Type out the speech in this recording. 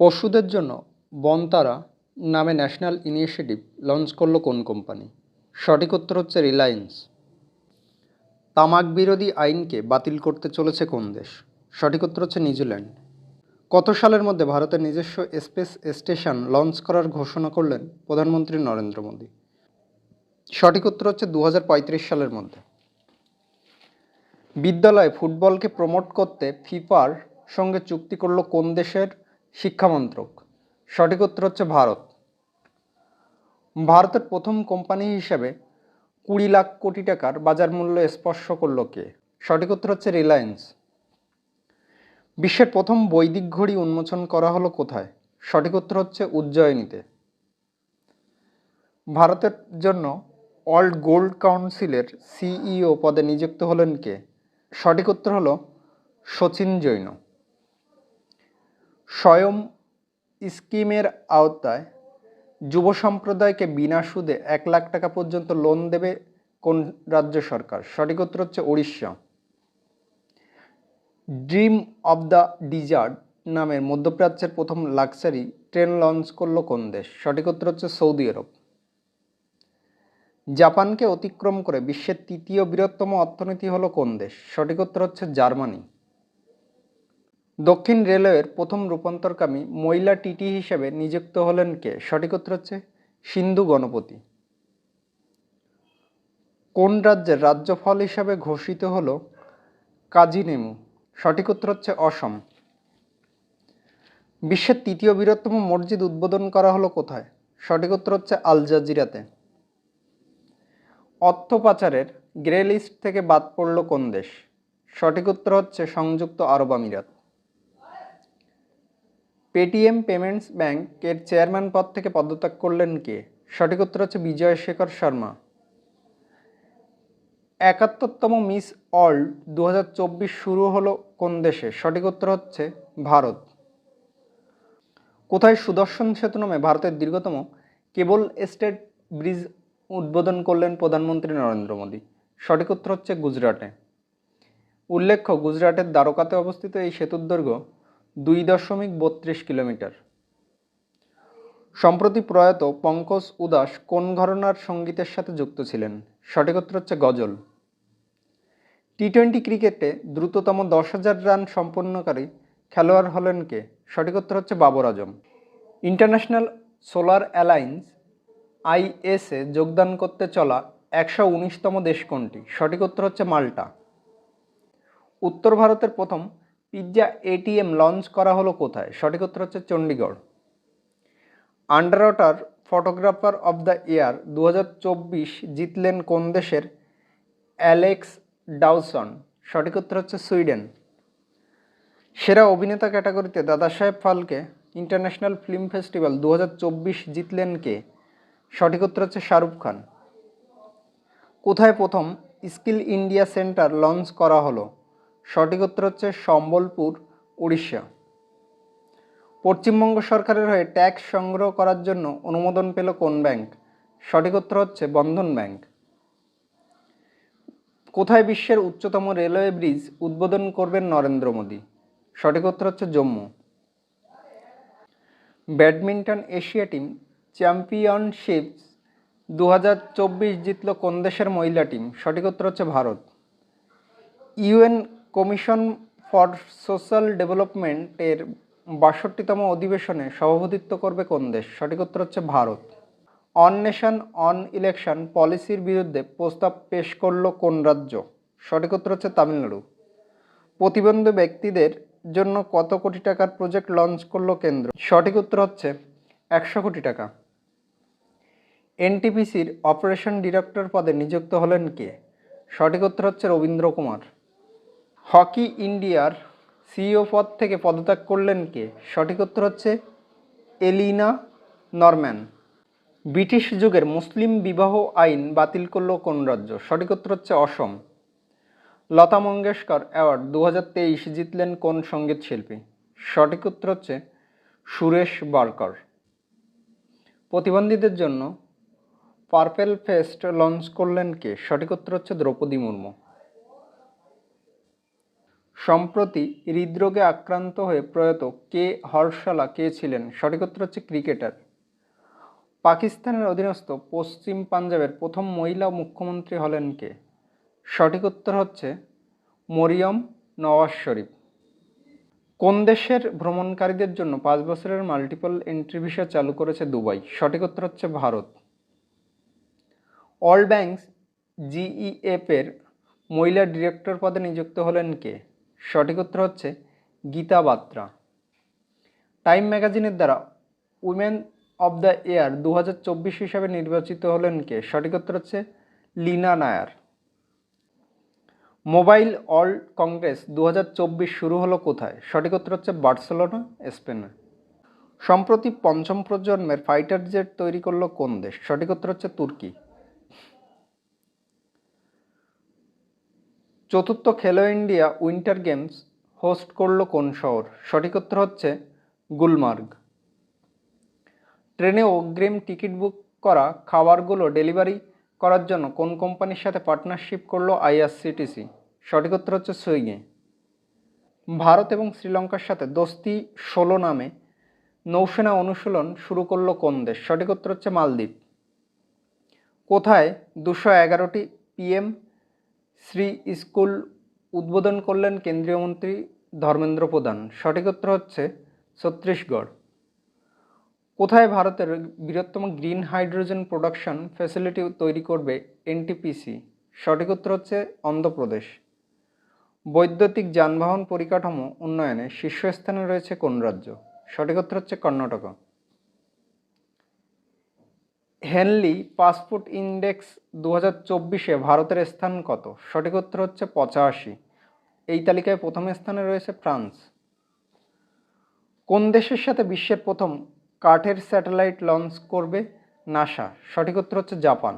পশুদের জন্য বনতারা নামে ন্যাশনাল ইনিশিয়েটিভ লঞ্চ করল কোন কোম্পানি? সঠিক উত্তর হচ্ছে রিলায়েন্স। তামাক বিরোধী আইনকে বাতিল করতে চলেছে কোন দেশ? সঠিক উত্তর হচ্ছে নিউজিল্যান্ড। কত সালের মধ্যে ভারতের নিজস্ব স্পেস স্টেশন লঞ্চ করার ঘোষণা করলেন প্রধানমন্ত্রী নরেন্দ্র মোদী? সঠিক উত্তর হচ্ছে দু হাজার পঁয়ত্রিশ সালের মধ্যে। বিদ্যালয়ে ফুটবলকে প্রমোট করতে ফিফার সঙ্গে চুক্তি করল কোন দেশের শিক্ষামন্ত্রক। সঠিক উত্তর হচ্ছে ভারত। ভারতের প্রথম কোম্পানি হিসেবে কুড়ি লাখ কোটি টাকার বাজার মূল্য স্পর্শ করল কে? সঠিক উত্তর হচ্ছে রিলায়েন্স। বিশ্বের প্রথম বৈদিক ঘড়ি উন্মোচন করা হলো কোথায়? সঠিক উত্তর হচ্ছে উজ্জয়িনীতে। ভারতের জন্য ওয়ার্ল্ড গোল্ড কাউন্সিলের সিইও পদে নিযুক্ত হলেন কে? সঠিক উত্তর হলো সচিন জৈন। স্বয়ং স্কিমের আওতায় যুব সম্প্রদায়কে বিনা সুদে এক লাখ টাকা পর্যন্ত লোন দেবে কোন রাজ্য সরকার? সঠিক উত্তর হচ্ছে Orissa. Dream of the desert নামের মধ্যপ্রাচ্যের প্রথম লাক্সারি ট্রেন লঞ্চ করল কোন দেশ? সঠিক উত্তর হচ্ছে সৌদি আরব। জাপানকে অতিক্রম করে বিশ্বের তৃতীয় বৃহত্তম অর্থনীতি হলো কোন দেশ? সঠিক উত্তর হচ্ছে জার্মানি। দক্ষিণ রেলওয়ের প্রথম রূপান্তরকামী মহিলা টিটি হিসেবে নিযুক্ত হলেন কে? সঠিক উত্তর হচ্ছে সিন্ধু গণপতি। কোন রাজ্যের রাজ্য ফল হিসাবে ঘোষিত হল কাজী নেমু? সঠিক উত্তর হচ্ছে অসম। বিশ্বের তৃতীয় বৃহত্তম মসজিদ উদ্বোধন করা হলো কোথায়? সঠিক উত্তর হচ্ছে আল জাজিরাতে। অর্থ পাচারের গ্রে লিস্ট থেকে বাদ পড়ল কোন দেশ? সঠিক উত্তর হচ্ছে সংযুক্ত আরব আমিরাত। পেটিএম পেমেন্টস ব্যাংকের চেয়ারম্যান পদ থেকে পদত্যাগ করলেন কে? সঠিক উত্তর হচ্ছে বিজয় শেখর শর্মা। একাত্তরতম মিস ওয়ার্ল্ড দু হাজার চব্বিশ শুরু হলো কোন দেশে? সঠিক উত্তর হচ্ছে ভারত। কোথায় সুদর্শন সেতু নামে ভারতের দীর্ঘতম কেবল এস্টেট ব্রিজ উদ্বোধন করলেন প্রধানমন্ত্রী নরেন্দ্র মোদী? সঠিক উত্তর হচ্ছে গুজরাটে। উল্লেখ্য, গুজরাটের দ্বারকাতে অবস্থিত এই সেতুর দৈর্ঘ্য দুই দশমিক বত্রিশ কিলোমিটার। সম্প্রতি প্রয়াত পঙ্কজ উদাস কোন ঘরনার সঙ্গীতের সাথে যুক্ত ছিলেন? সঠিক উত্তর হচ্ছে গজল। টি টোয়েন্টি ক্রিকেটে দ্রুততম দশ হাজার রান সম্পন্নকারী খেলোয়াড় হলেন কে? সঠিক উত্তর হচ্ছে Babar Azam. International Solar Alliance আইএসে যোগদান করতে চলা একশো উনিশতম দেশ কোনটি? সঠিক উত্তর হচ্ছে মাল্টা। উত্তর ভারতের প্রথম পিৎজা এটিএম লঞ্চ করা হলো কোথায়? সঠিক উত্তর হচ্ছে Chandigarh. Underwater photographer of the year দু হাজার চব্বিশ জিতলেন কোন দেশের? অ্যালেক্স ডাউসন সঠিক উত্তর হচ্ছে সুইডেন। সেরা অভিনেতা ক্যাটাগরিতে দাদা সাহেব ফালকে ইন্টারন্যাশনাল ফিল্ম ফেস্টিভ্যাল দু হাজার চব্বিশ জিতলেন কে? সঠিক উত্তর হচ্ছে শাহরুখ খান। কোথায় প্রথম স্কিল ইন্ডিয়া সেন্টার লঞ্চ করা হলো? সঠিক উত্তর হচ্ছে সম্বলপুর, উড়িষ্যা। পশ্চিমবঙ্গ সরকারের হয়ে ট্যাক্স সংগ্রহ করার জন্য অনুমোদন পেল কোন ব্যাংক? সঠিক উত্তর হচ্ছে বন্ধন ব্যাংক। কোথায় বিশ্বের উচ্চতম রেলওয়ে ব্রিজ উদ্বোধন করবেন নরেন্দ্র মোদী? সঠিক উত্তর হচ্ছে Jammu. Badminton Asia team championships দু হাজার চব্বিশ জিতল কোন দেশের মহিলা টিম? সঠিক উত্তর হচ্ছে Bharat. UN commission for social ডেভেলপমেন্টের বাষট্টিতম অধিবেশনে সভাপতিত্ব করবে কোন দেশ? সঠিক উত্তর হচ্ছে Bharat. One nation, one election পলিসির বিরুদ্ধে প্রস্তাব পেশ করল কোন রাজ্য? সঠিক উত্তর হচ্ছে তামিলনাড়ু। প্রতিবন্ধী ব্যক্তিদের জন্য কত কোটি টাকার প্রজেক্ট লঞ্চ করল কেন্দ্র? সঠিক উত্তর হচ্ছে একশো কোটি টাকা। এনটিপিসির অপারেশন ডিরেক্টর পদে নিযুক্ত হলেন কে? সঠিক উত্তর হচ্ছে রবীন্দ্র কুমার। হকি ইন্ডিয়ার সিইও পদ থেকে পদত্যাগ করলেন কে? সঠিক উত্তর হচ্ছে এলিনা নরম্যান। ব্রিটিশ যুগের মুসলিম বিবাহ আইন বাতিল করল কোন রাজ্য? সঠিক উত্তর হচ্ছে অসম। লতা মঙ্গেশকর অ্যাওয়ার্ড দু হাজার তেইশ জিতলেন কোন সংগীত শিল্পী? সঠিক উত্তর হচ্ছে সুরেশ বারকর। প্রতিবন্ধীদের জন্য পার্পেল ফেস্ট লঞ্চ করলেন কে? সঠিক উত্তর হচ্ছে দ্রৌপদী মুর্মু। সম্প্রতি হৃদরোগে আক্রান্ত হয়ে প্রয়াত কে হর্ষলা কে ছিলেন? সঠিক উত্তর হচ্ছে ক্রিকেটার। পাকিস্তানের অধীনস্থ পশ্চিম পাঞ্জাবের প্রথম মহিলা মুখ্যমন্ত্রী হলেন কে? সঠিক উত্তর হচ্ছে মরিয়ম নওয়াজ শরীফ। কোন দেশের ভ্রমণকারীদের জন্য পাঁচ বছরের মাল্টিপল এন্ট্রি ভিসা চালু করেছে দুবাই? সঠিক উত্তর হচ্ছে ভারত। অল ব্যাংকস জিইএফ এর মহিলা ডিরেক্টর পদে নিযুক্ত হলেন কে? সঠিক উত্তর হচ্ছে গীতা বাত্রা টাইম ম্যাগাজিনের দ্বারা উইমেন অব দ্য ইয়ার দু হাজার চব্বিশ হিসাবে নির্বাচিত হলেন কে? সঠিক উত্তর হচ্ছে Leena Nair. Mobile all congress দু হাজার চব্বিশ শুরু হলো কোথায়? সঠিক উত্তর হচ্ছে বার্সেলোনা, স্পেনে। সম্প্রতি পঞ্চম প্রজন্মের ফাইটার জেট তৈরি করল কোন দেশ? সঠিক উত্তর হচ্ছে তুর্কি। চতুর্থ খেলো ইন্ডিয়া উইন্টার গেমস হোস্ট করল কোন শহর? সঠিক উত্তর হচ্ছে গুলমার্গ। ট্রেনে অগ্রিম টিকিট বুক করা খাবারগুলো ডেলিভারি করার জন্য কোন কোম্পানির সাথে পার্টনারশিপ করল আইআরসিটিসি? সঠিক উত্তর হচ্ছে সুইগি। ভারত এবং শ্রীলঙ্কার সাথে দোস্তি ষোলো নামে নৌসেনা অনুশীলন শুরু করল কোন দেশ? সঠিক উত্তর হচ্ছে মালদ্বীপ। কোথায় দুশো এগারোটি পিএম শ্রী স্কুল উদ্বোধন করলেন কেন্দ্রীয় মন্ত্রী ধর্মেন্দ্র প্রধান। সঠিক উত্তর হচ্ছে ছত্তিশগড়। কোথায় ভারতের বৃহত্তম গ্রিন হাইড্রোজেন প্রোডাকশন ফ্যাসিলিটি তৈরি করবে এনটিপিসি? সঠিক হচ্ছে অন্ধ্রপ্রদেশ। বৈদ্যুতিক যানবাহন পরিকাঠামো উন্নয়নে শীর্ষস্থানে রয়েছে কোন রাজ্য? সঠিক হচ্ছে কর্ণাটক। হেনলি পাসপোর্ট ইন্ডেক্স দু হাজার চব্বিশে ভারতের স্থান কত? সঠিক উত্তর হচ্ছে পঁচাশি। এই তালিকায় প্রথম স্থানে রয়েছে ফ্রান্স। কোন দেশের সাথে বিশ্বের প্রথম কাঠের স্যাটেলাইট লঞ্চ করবে নাসা? সঠিক উত্তর হচ্ছে জাপান।